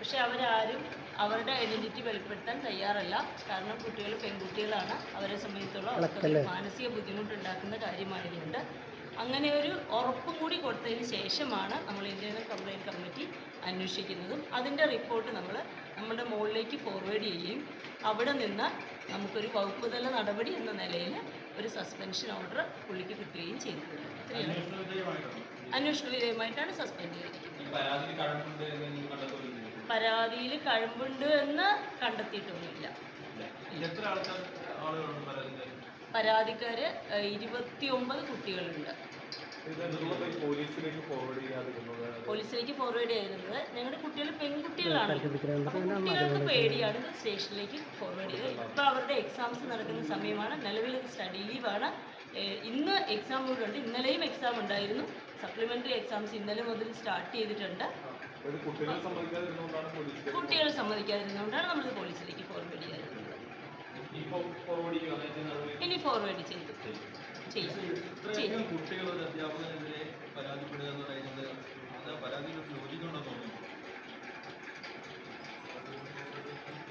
പക്ഷെ അവരാരും അവരുടെ ഐഡന്റിറ്റി വെളിപ്പെടുത്താൻ തയ്യാറല്ല. കാരണം കുട്ടികൾ പെൺകുട്ടികളാണ്. അവരെ സംബന്ധിച്ചുള്ള അവർക്ക് മാനസിക ബുദ്ധിമുട്ടുണ്ടാക്കുന്ന കാര്യമായതുകൊണ്ട്. അങ്ങനെ ഒരു ഉറപ്പ് കൂടി കൊടുത്തതിന് ശേഷമാണ് നമ്മൾ ഇന്ത്യൻ കംപ്ലയിന്റ് കമ്മിറ്റി അന്വേഷിക്കുന്നതും. അതിന്റെ റിപ്പോർട്ട് നമ്മൾ നമ്മുടെ മുകളിലേക്ക് ഫോർവേഡ് ചെയ്യുകയും അവിടെ നിന്ന് നമുക്കൊരു വകുപ്പ് തല നടപടി എന്ന നിലയിൽ ഒരു സസ്പെൻഷൻ ഓർഡർ പുള്ളിക്ക് കിട്ടുകയും ചെയ്തിട്ടുണ്ട് ഇത്രയാണ്. അന്വേഷണ വിധേയമായിട്ടാണ്? സസ്പെൻഡ് ചെയ്തിരിക്കുന്നത് പരാതിയിൽ കഴിവുണ്ട് എന്ന് കണ്ടെത്തിയിട്ടൊന്നുമില്ല. എത്ര ആൾക്കാർ ആളുകളുണ്ട് പരാതി പരാതിക്കാർ ഇരുപത്തി ഒമ്പത് കുട്ടികളുണ്ട്. പോലീസിലേക്ക് ഫോർവേഡ് ചെയ്യാതിരുന്നത് പോലീസിലേക്ക് ഫോർവേഡ് ചെയ്യുന്നത് ഞങ്ങളുടെ കുട്ടികൾ പെൺകുട്ടികളാണ്. കുട്ടികൾക്ക് പേടിയാണ് ഇത് സ്റ്റേഷനിലേക്ക് ഫോർവേഡ് ചെയ്തത് ഇപ്പോൾ അവരുടെ എക്സാംസ് നടക്കുന്ന സമയമാണ്. നിലവിൽ സ്റ്റഡി ലീവാണ് ഇന്ന് എക്സാം കൂടെ ഉണ്ട്. ഇന്നലെയും എക്സാം ഉണ്ടായിരുന്നു. സപ്ലിമെന്ററി എക്സാംസ് ഇന്നലെ മുതൽ സ്റ്റാർട്ട് ചെയ്തിട്ടുണ്ട്. കുട്ടികൾ സമ്മതിക്കാതിരുന്നുകൊണ്ടാണ് നമ്മൾ പോലീസിലേക്ക് ഫോർവേഡ് നടപടി ഇനി ഫോർവേഡ് ചെയ്തു. ചെയ്യും ഒരു അധ്യാപകനെതിരെ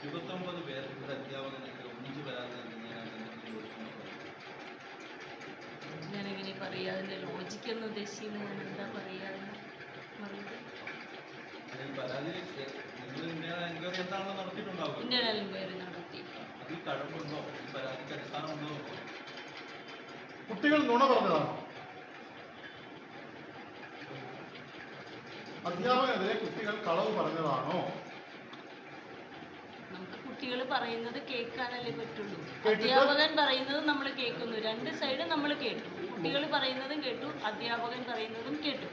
ഇരുപത്തൊമ്പത് പേർ ഒരു പരാതി പറയുക അതിന്റെ ലോജിക്ക് എന്ന് ഉദ്ദേശിക്കുന്നത് ഞാൻ എന്താ പറയുക ഇന്റേണൽ എൻക്വയറി നടത്തി കുട്ടികൾ നുണ പറഞ്ഞതാണോ അധ്യാപകനെതിരെ കുട്ടികൾ കളവ് പറഞ്ഞതാണോ? കുട്ടികൾ പറയുന്നത് കേൾക്കാനല്ലേ പറ്റുള്ളൂ. അധ്യാപകൻ പറയുന്നത് നമ്മൾ കേൾക്കുന്നു. രണ്ട് സൈഡ് നമ്മൾ കേട്ടു. കുട്ടികൾ പറയുന്നതും കേട്ടു. അധ്യാപകൻ പറയുന്നതും കേട്ടു.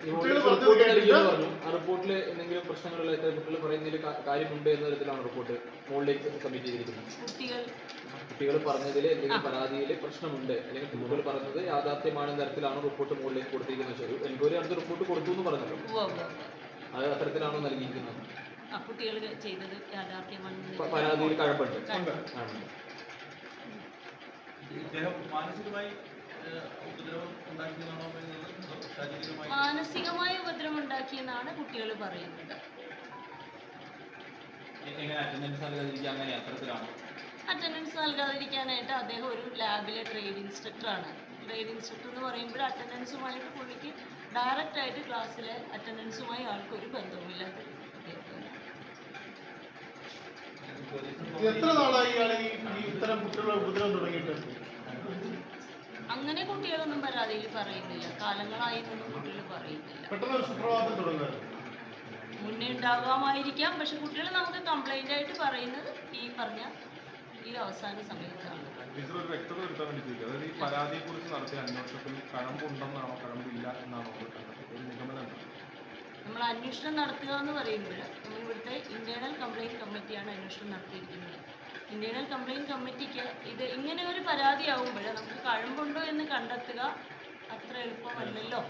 റിപ്പോർട്ടിൽ എന്തെങ്കിലും പ്രശ്നങ്ങളില്ലാത്ത കുട്ടികൾ പറയുന്ന കാര്യമുണ്ട് എന്ന തരത്തിലാണ് റിപ്പോർട്ട് മുകളിലേക്ക് സബ്മിറ്റ് ചെയ്തിരിക്കുന്നത്. കുട്ടികൾ കുട്ടികൾ പറഞ്ഞതിൽ എന്തെങ്കിലും പരാതിയിൽ പ്രശ്നമുണ്ട്. അല്ലെങ്കിൽ കുട്ടികൾ പറഞ്ഞത് യാഥാർത്ഥ്യമാണെന്ന തരത്തിലാണ് റിപ്പോർട്ട് മുകളിലേക്ക് കൊടുത്തിരിക്കുന്നത്. എൻക്വയറി അടുത്ത് റിപ്പോർട്ട് കൊടുത്തു എന്ന് പറഞ്ഞല്ലോ. അത് അത്തരത്തിലാണോ നൽകിയിരിക്കുന്നത്? കുട്ടികൾ ചെയ്തത് യാഥാർത്ഥ്യമാണ് പരാതിയിൽ മാനസികമായി ഉപദ്രവം ഉണ്ടാക്കിയെന്നാണ് കുട്ടികൾ പറയുന്നത്. അറ്റൻഡൻസ് നൽകാതിരിക്കാനായിട്ട് അദ്ദേഹം ഒരു ലാബിലെ ട്രേഡ് ഇൻസ്ട്രക്ടറാണ് ട്രേഡ് ഇൻസ്ട്രക്ടർ എന്ന് പറയുമ്പോൾ അറ്റൻഡൻസുമായിട്ട് പുള്ളിക്ക് ഡയറക്റ്റ് ആയിട്ട് ക്ലാസ്സിലെ അറ്റൻഡൻസുമായി ആൾക്കൊരു ബന്ധവുമില്ലാത്ത എത്ര നാളായി ഈ ഇത്തരം കുട്ടികളുടെ ഉപദ്രവം തുടങ്ങിയിട്ട്? അങ്ങനെ കുട്ടികളൊന്നും പരാതിയിൽ പറയുന്നില്ല. കാലങ്ങളായി ഒന്നും കുട്ടികൾ പറയുന്നില്ല. പെട്ടെന്ന് ഒരു സുപ്രഭാതം തുടങ്ങുന്നത് മുന്നേ ഉണ്ടാകാമായിരിക്കാം പക്ഷെ കുട്ടികൾ നമുക്ക് കംപ്ലൈന്റ് ആയിട്ട് പറയുന്നത് ഈ പറഞ്ഞ ഈ അവസാന സമയത്താണ്. ടീച്ചർ ഒരു വ്യക്തത വരുത്താൻ വേണ്ടി ചോദിക്കുക അതായത് ഈ പരാതിയെ കുറിച്ച് നടത്തിയ അന്വേഷണത്തിൽ കഴമ്പുണ്ടെന്നാണോ കഴമ്പില്ല എന്നാണോ കണ്ടത് ഒരു നിഗമനം നമ്മൾ അന്വേഷണം നടത്തുക എന്ന് പറയുമ്പോൾ നമ്മൾ ഇവിടുത്തെ ഇന്റേണൽ കംപ്ലൈന്റ് കമ്മിറ്റിയാണ് അന്വേഷണം നടത്തിയിരിക്കുന്നത്. ഇന്റേണൽ കംപ്ലൈന്റ് കമ്മിറ്റിക്ക് ഇത് ഇങ്ങനെ ഒരു പരാതി ആവുമ്പോൾ നമുക്ക് കഴമ്പുണ്ടോ എന്ന് കണ്ടെത്തുക അത്ര എളുപ്പമല്ലല്ലോ.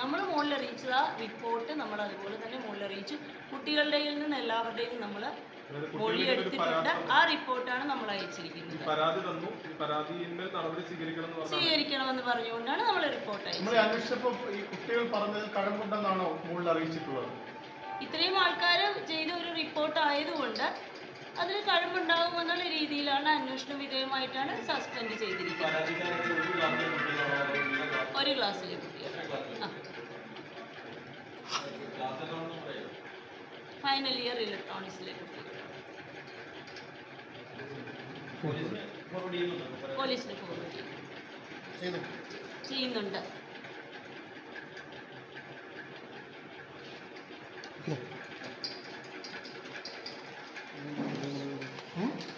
നമ്മൾ മുകളിൽ അറിയിച്ചതാ ആ റിപ്പോർട്ട് നമ്മൾ അതുപോലെ തന്നെ മുകളിൽ അറിയിച്ചു. കുട്ടികളുടെ നിന്ന് എല്ലാവരുടെയും നമ്മൾ മൊഴി എടുത്തിട്ടുണ്ട്. ആ റിപ്പോർട്ടാണ് നമ്മൾ അയച്ചിരിക്കുന്നത്. സ്വീകരിക്കണമെന്ന് പറഞ്ഞുകൊണ്ടാണ് നമ്മൾ റിപ്പോർട്ട് അയച്ചത്. ഇത്രയും ആൾക്കാർ ചെയ്ത ഒരു റിപ്പോർട്ട് ആയതുകൊണ്ട് അതിൽ കഴമ്പുണ്ടാകുമെന്നുള്ള രീതിയിലാണ് അന്വേഷണ വിധേയമായിട്ടാണ് സസ്പെൻഡ് ചെയ്തിരിക്കുന്നത്. ഒരു ക്ലാസ്സിലെ കുട്ടികൾ. ഫൈനൽ ഇയർ ഇലക്ട്രോണിക്സിലെ കുട്ടികൾ. പോലീസിന് ഫോർവേഡ് ചെയ്യുന്നുണ്ട്.